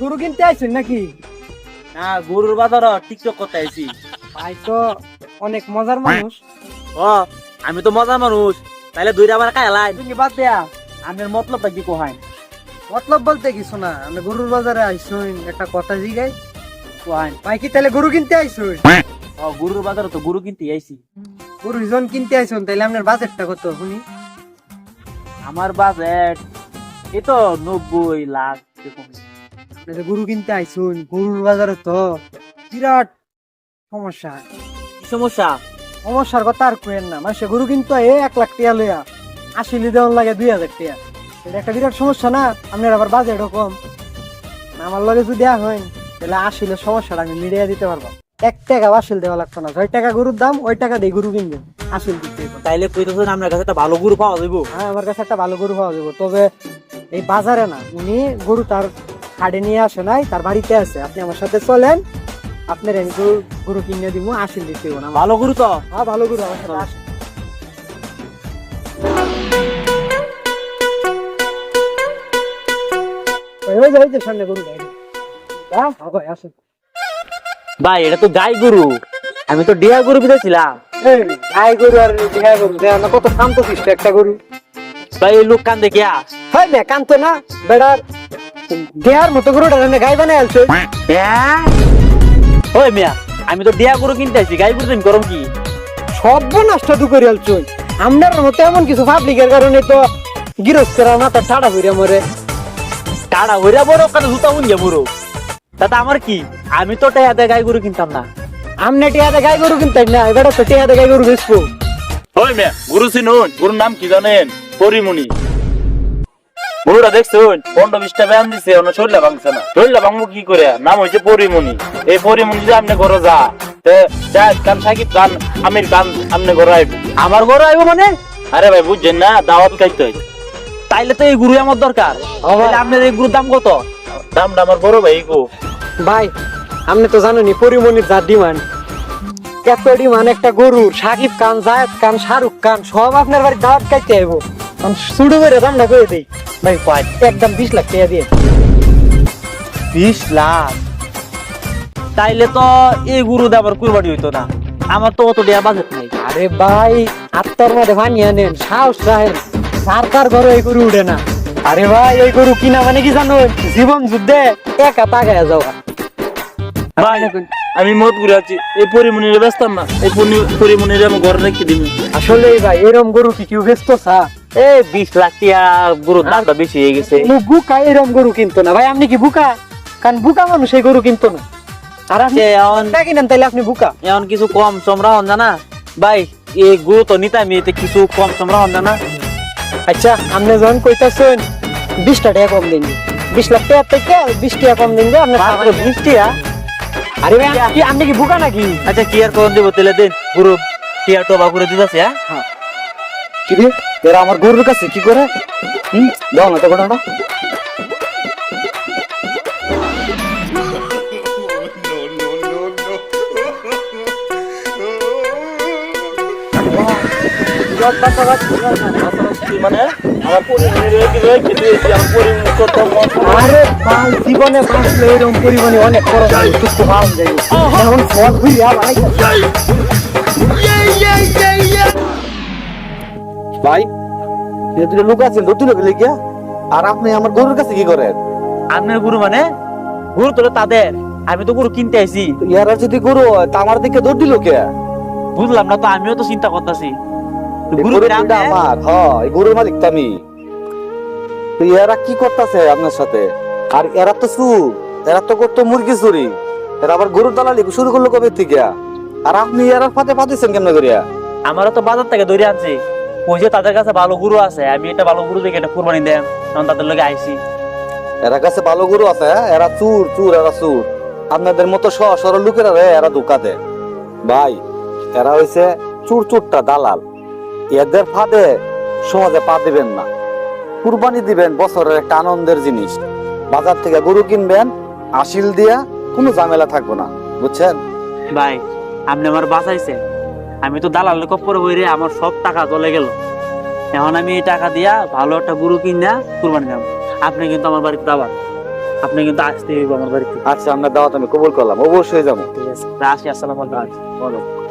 গরু কিনতে আইছেন নাকি? না গরুর বাজার টিকটক করতে আইছি। ভাই তো অনেক মজার মানুষ। ও আমি তো মজার মানুষ। তাইলে দুইটা আমার খাইলাই তুমি বাদ দেয়া আমের মতলবটা কি কোহাই মতলব বলতে কিছু না আমি গরুর বাজারে আইসুন একটা কথা জিগাই কোহান ভাই কি তাহলে গরু কিনতে আইসুন? ও গরুর বাজারে তো গরু কিনতে আইছি। গরু জন কিনতে আইসুন তাহলে আপনার বাজেটটা কত শুনি? আমার বাজেট এই তো নব্বই লাখ এরকম। আপনি গরু কিনতে আইসুন গরুর বাজারে তো বিরাট সমস্যা। কি সমস্যা? সমস্যার কথা আর কেন না মানে সে গরু কিন্তু এ এক লাখ টিয়া লইয়া আসিলি দেওয়ার লাগে দুই হাজার টিয়া। এটা একটা বিরাট সমস্যা না? আপনার আবার বাজেটও কম। আমার লগে যদি দেওয়া হয় তাহলে আসিলে সমস্যাটা আমি মিডিয়া দিতে পারব। এক টাকা আসিল দেওয়া লাগতো না। ছয় টাকা গরুর দাম ওই টাকা দিয়ে গরু কিনবে। আসল দিতে। তাইলে কইতেছেন আপনার কাছে একটা ভালো গরু পাওয়া যাইব। হ্যাঁ আমার কাছে একটা ভালো গরু পাওয়া যাবে তবে এই বাজারে না উনি গরু তার হাড়ে নিয়ে আসে নাই তার বাড়িতে আছে। আপনি আমার সাথে চলেন আপনার আমি গরু গরু কিনে দিব আসল দিতে না। ভালো গরু তো? হ্যাঁ ভালো গরু আমার সাথে। ওই যে, যে সামনে গরু আসেন। ভাই এটা তো গাই গরু। আমি তো ডিয়া গরু বিতেছিলাম গাই গরু আর দেহা গরু না কত শান্ত শিষ্ট একটা গরু। ভাই এই লোক কান দেখিয়া হয় না কান্ত না বেড়ার দেহার মতো গরুটা এনে গাই বানাই আলছে হ্যাঁ? ওই মিয়া আমি তো ডিয়া গরু কিনতে আইছি গাই গরু তুমি গরম কি? সর্বনাষ্ট দু করে আলছে আমরার মতো এমন কিছু পাবলিকের কারণে তো গৃহস্থরা মাথা ছাড়া হইরা মরে। টাড়া হইরা বড় কানে জুতা উঞ্জা বড়। তাতে আমার কি? আমি তো টাকা গাই গরু কিনতাম না। আমনে টিয়াতে গাই গরু কিনতেন না এবার তো টিয়াতে গাই গরু বেচবো। ওই মেয়ে গুরু চিনুন গুরুর নাম কি জানেন? পরিমণি। গরুটা দেখছুন পনেরো বিশটা ব্যায়াম দিছে অন্য শরীরে ভাঙছে না। শরীরে ভাঙবো কি করে? নাম হয়েছে পরিমণি। এই পরিমণি যে আপনি ঘরে যা খান সাকিব খান আমির খান আপনি ঘরে আইব। আমার গরু আইব মানে? আরে ভাই বুঝছেন না দাওয়াত খাইতে হয়। তাইলে তো এই গুরু আমার দরকার। আপনার এই গরুর দাম কত? দামটা আমার বড় ভাই গো। ভাই আপনি তো জানেনই পরিমণির যা ডিমান্ড। এত ডিমান্ড একটা গরু সাকিব খান জায়েদ খান শাহরুখ খান সব আপনার বাড়ি দাওয়াত খাইতে আইব। শুরু করে দামটা করে দেই। ভাই পাই একদম বিশ লাখ টাকা দিয়ে। বিশ লাখ? তাইলে তো এই গরু দেবার কুরবানি হইতো না। আমার তো অত দেয়া বাজেট নাই। আরে ভাই আত্মার মধ্যে বানিয়ে নেন সাহস রাখেন। সরকার ঘরে এই গরু উঠে না। আরে ভাই এই গরু কিনা মানে কি জানো? জীবন যুদ্ধে একা তাগায় যাওয়া। ভাই আমি মত ঘুরে আছি। এই পরিমণির ব্যস্ত না। এই পরি- পরিমণির আমি ঘরে রেখে দিবি আসলে ভাই এরম গরু কি কেউ ব্যস্ত চা এই বিশ লাখ টিয়া গরুর দামটা বেশি হয়ে গেছে। বুকা এরম গরু কিনতো না। ভাই আপনি কি বুকা? কারণ বুকা মানুষ এই গরু কিনতো না। আর আপনি যে কিনেন তাইলে আপনি বুকা? এখন কিছু কম চমড়া হন জানা? ভাই এই গরু তো নিতাম এতে কিছু কম চমড়া হন জানা? আচ্ছা আপনি যখন কইতাছেন বিশটা টাকা কম দিন। বিশ লাখ টাকা থেকে বিশ টাকা কম দিন আপনার বিশ টিয়া? আরে ভাই আপনি কি- আপনি কি বুকা নাকি আচ্ছা কি আর কোন দিব তেলে দিন গরু টিয়া টোবা করে দিতেছে হ্যাঁ কি রে এরা আমার গরুর কাছে কি করে হুম দাও না তো ঘটনা তুই মানে আমার মন আরে জীবনে বাঁচলে এরকম পরিমাণে অনেক পাওয়া যায়। এখন ঘুরিয়া ভাই ভাই দুটো লোক আছেন দুটো লোক আর আপনি আমার গরুর কাছে কি করেন? আপনার গরু মানে? গরু তো তাদের। আমি তো গরু কিনতে আইছি। ইয়ারা যদি গরু হয় তা আমার দিকে দৌড় দিল কে? বুঝলাম না তো আমিও তো চিন্তা করতেছি। গরুর? আমার হ এই গরুর মালিক তো আমি। তো এরা কি করতেছে আপনার সাথে? আর এরা তো চুর এরা তো করতো মুরগি চুরি। এরা আবার গরুর দালালি শুরু করল কবে থেকে? আর আপনি এরা ফাতে ফাতেছেন কেমন করিয়া? আমারও তো বাজার থেকে ধরে আনছি। ওই যে তাদের কাছে ভালো গরু আছে আমি একটা ভালো গরু দেখে এটা কুরবানি দেন তখন তাদের লগে আইছি। এরা কাছে ভালো গরু আছে হ্যাঁ? এরা চুর চুর এরা চুর। আপনাদের মতো সহ সরল লোকেরা রে এরা ধোকা দেয়। ভাই এরা হইছে চুর চুরটা দালাল। এদের ফাঁদে সমাজে পা দিবেন না। কুরবানি দিবেন বছরের একটা আনন্দের জিনিস। বাজার থেকে গরু কিনবেন আশিল দিয়া কোনো ঝামেলা থাকব না বুঝছেন? ভাই আপনি আমার বাঁচাইছে আমি তো দালালের কপ্পরে বইরে আমার সব টাকা চলে গেল। এখন আমি এই টাকা দিয়া ভালো একটা গরু কিনা কুরবানি দেব। আপনি কিন্তু আমার বাড়িতে আবার আপনি কিন্তু আসতে হইব আমার বাড়িতে। আচ্ছা আমরা দাওয়াত আমি কবুল করলাম। অবশ্যই যাব। ঠিক আছে। আসি আসসালামু আলাইকুম। বলো।